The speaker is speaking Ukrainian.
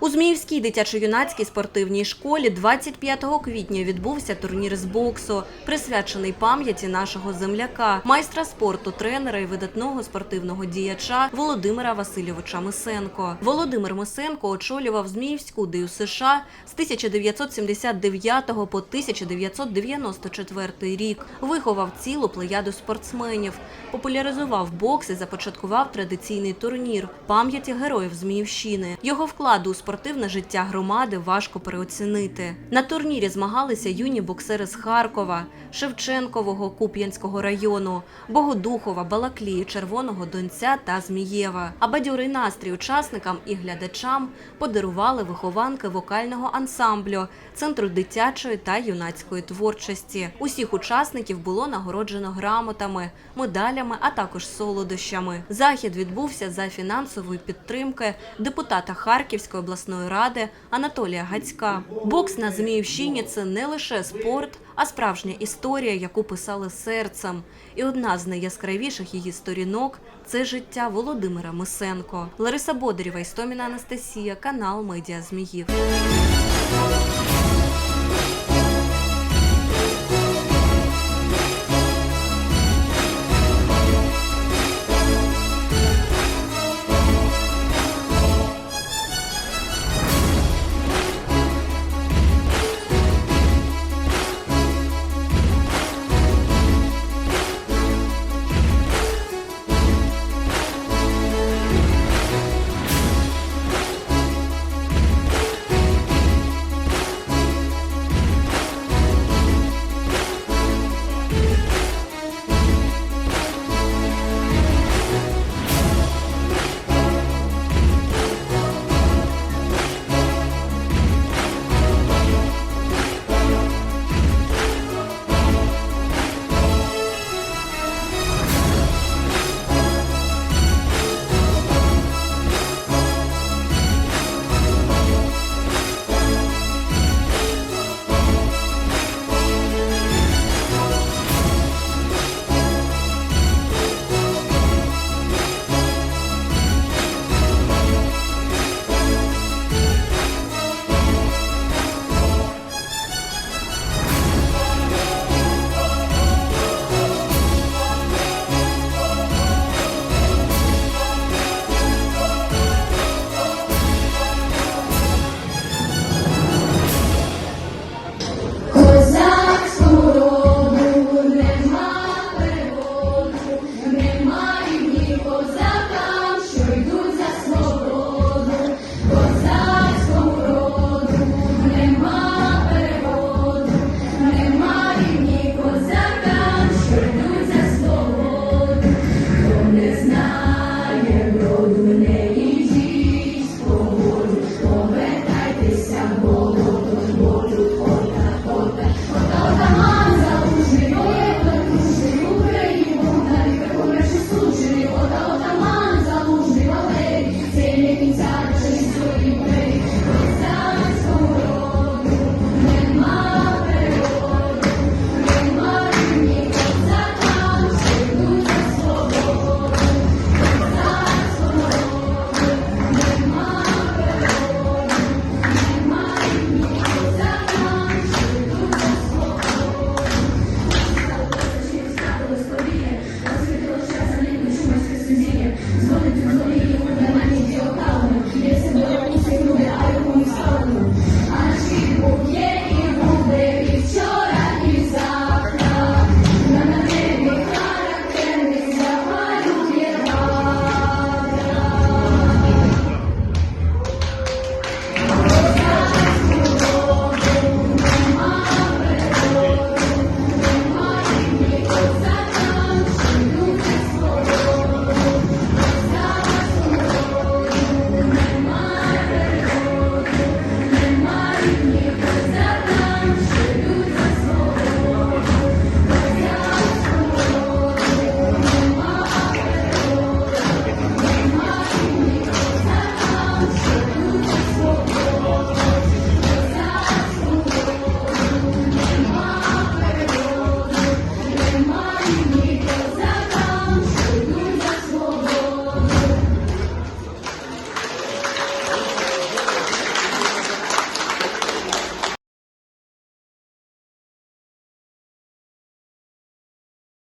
У Зміївській дитячо-юнацькій спортивній школі 25 квітня відбувся турнір з боксу, присвячений пам'яті нашого земляка, майстра спорту, тренера і видатного спортивного діяча Володимира Васильовича Мисенко. Володимир Мисенко очолював Зміївську ДЮСШ США з 1979 по 1994 рік. Виховав цілу плеяду спортсменів, популяризував бокс і започаткував традиційний турнір пам'яті героїв Зміївщини. Його вкладу у спортивне життя громади важко переоцінити. На турнірі змагалися юні боксери з Харкова, Шевченкового Куп'янського району, Богодухова, Балаклії, Червоного Донця та Змієва. А бадьорий настрій учасникам і глядачам подарували вихованки вокального ансамблю Центру дитячої та юнацької творчості. Усіх учасників було нагороджено грамотами, медалями, а також солодощами. Захід відбувся за фінансової підтримки депутата Харківської обласної ради Анатолія Гацька. Бокс на Зміївщині це не лише спорт, а справжня історія, яку писали серцем. І одна з найяскравіших її сторінок це життя Володимира Мисенко. Лариса Бодарєва, Істоміна Анастасія, канал Медіа Зміїв.